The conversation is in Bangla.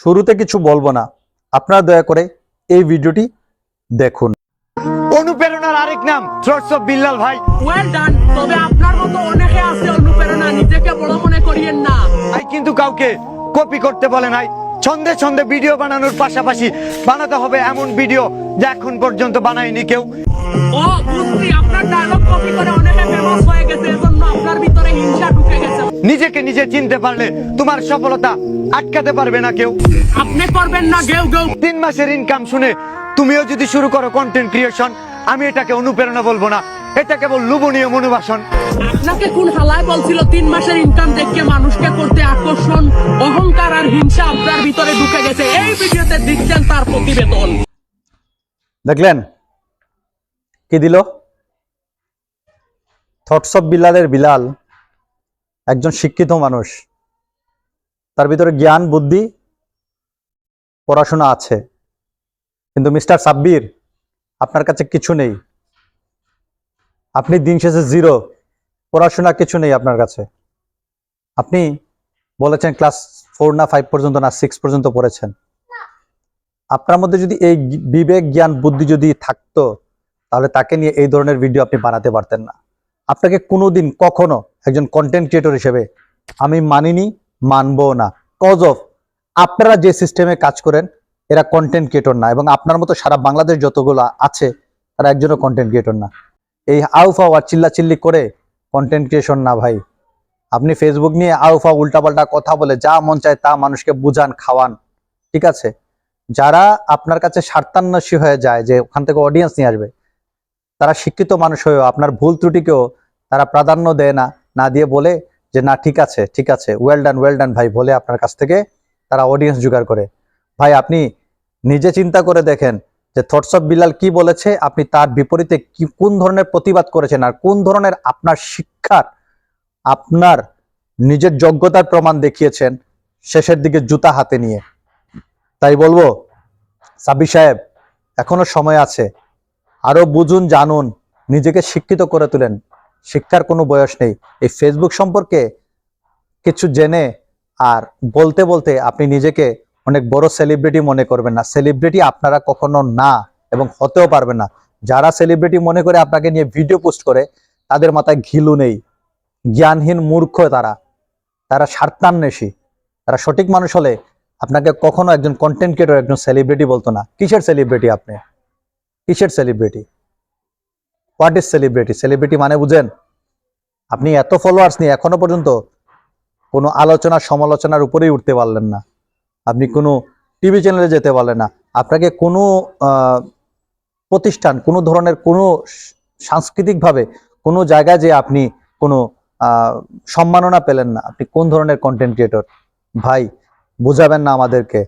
শুরুতে কিছু বলব না। আপনারা দয়া করে এই ভিডিওটি দেখুন। অনুপ্রেরণার আরেক নাম থ্রটস অফ বিল্লাল ভাই। ওয়েল ডান তবে আপনার মতো অনেকে আছে অনুপ্রেরণা নিজেকে বড় মনে করিয়েন না। ভাই কিন্তু কাউকে কপি করতে বলে নাই। ছন্দে ছন্দে ভিডিও বানানোর পাশাপাশি বানাতে হবে এমন ভিডিও যা এখন পর্যন্ত বানায়নি কেউ। ও বুঝছি। আপনার ডায়লগ কপি করে অনেকে ফেমাস হয়ে নিজেকে নিজে চিনতে পারলে তোমার সফলতা আটকাতে পারবে না কেউ। আপনি করবেন না গেউ গেউ। তিন মাসের ইনকাম শুনে তুমিও যদি শুরু করো কন্টেন্ট ক্রিয়েশন আমি এটাকে অনুপ্রেরণা বলব না। এটা কেবল লুবনীয় মনোবাসন। আপনাকে কোন হালায় বলছিল তিন মাসের ইনকাম দেখে মানুষকে করতে আকর্ষণ অহংকার আর হিংসা আপনার ভিতরে ঢুকে গেছে। এই ভিডিওতে দিচ্ছেন তার প্রতিবেদন। দেখলেন? কি দিল? থটস অফ বিলালের বিলাল একজন শিক্ষিত মানুষ, তার ভিতরে জ্ঞান, বুদ্ধি, পড়াশোনা আছে। কিন্তু মিস্টার সাব্বির, আপনার কাছে কিছু নেই। আপনি দিন শেষে জিরো, পড়াশোনা কিছু নেই আপনার কাছে। আপনি বলেছেন ক্লাস ফোর না ফাইভ পর্যন্ত না সিক্স পর্যন্ত পড়েছেন। আপনার মধ্যে যদি এই বিবেক, জ্ঞান, বুদ্ধি যদি থাকতো, তাহলে তাকে নিয়ে এই ধরনের ভিডিও আপনি বানাতে পারতেন না। আপনাকে কোনোদিন কখনো একজন কন্টেন্ট ক্রিয়েটর হিসেবে আমি মানিনি, মানবো না। কজ অফ আপনারা যে সিস্টেমে কাজ করেন, এরা কন্টেন্ট ক্রিয়েটর না এবং আপনার মতো সারা বাংলাদেশ যতগুলো আছে, তারা একজনও কন্টেন্ট ক্রিয়েটর না। এই আউফাও আর চিল্লা চিল্লি করে কন্টেন্ট ক্রিয়েশন না ভাই। আপনি ফেসবুক নিয়ে আউফা উল্টাপাল্টা কথা বলে যা মন চায় তা মানুষকে বুঝান, খাওয়ান, ঠিক আছে? যারা আপনার কাছে স্বার্থান্বেষী হয়ে যায় যে ওখান থেকে অডিয়েন্স নিয়ে আসবে তারা শিক্ষিত মানুষ হয়েও আপনার ভুল ত্রুটিকেও তারা প্রাধান্য দেয় না না দিয়ে বলে যে, না, ঠিক আছে ঠিক আছে ওয়েল ডান ওয়েল ডান ভাই, বলে আপনার কাছ থেকে তারা অডিয়েন্স জোগাড় করে। ভাই, আপনি নিজে চিন্তা করে দেখেন যে থটস অফ বিলাল কি বলেছে, আপনি তার বিপরীতে কি, কোন ধরনের প্রতিবাদ করেছেন আর কোন ধরনের আপনার শিক্ষার, আপনার নিজের যোগ্যতার প্রমাণ দেখিয়েছেন শেষের দিকে জুতা হাতে নিয়ে। তাই বলব সাবি সাহেব, এখনও সময় আছে। আরও বুঝুন, জানুন, নিজেকে শিক্ষিত করে তুলেন। শিক্ষার কোনো বয়স নেই। এই ফেসবুক সম্পর্কে কিছু জেনে আর বলতে বলতে আপনি নিজেকে অনেক বড় সেলিব্রিটি মনে করবেন না। সেলিব্রিটি আপনারা কখনো না এবং হতেও পারবেন না। যারা সেলিব্রিটি মনে করে আপনাকে নিয়ে ভিডিও পোস্ট করে, তাদের মাথায় ঘিলু নেই। জ্ঞানহীন মূর্খ তারা। তারা স্বার্থান্বেষী। তারা সঠিক মানুষ হলে আপনাকে কখনো একজন কন্টেন্ট ক্রিয়েটর একজন সেলিব্রিটি বলতো না। কিসের সেলিব্রিটি আপনি? কিসের celebrity what is celebrity celebrity মানে বুঝেন, আপনি এত ফলোয়ার্স নিয়ে এখনও পর্যন্ত কোনো আলোচনা, সমালোচনার উপরেই উঠতে পারলেন না। আপনি কোনো টিভি চ্যানেলে যেতে পারলেন না। আপনাকে কোনো প্রতিষ্ঠান, কোনো ধরনের কোনো সাংস্কৃতিকভাবে কোনো জায়গায় যে আপনি কোনো সম্মাননা পেলেন না। আপনি কোন ধরনের কন্টেন্ট ক্রিয়েটর ভাই, বোঝাবেন না আমাদেরকে।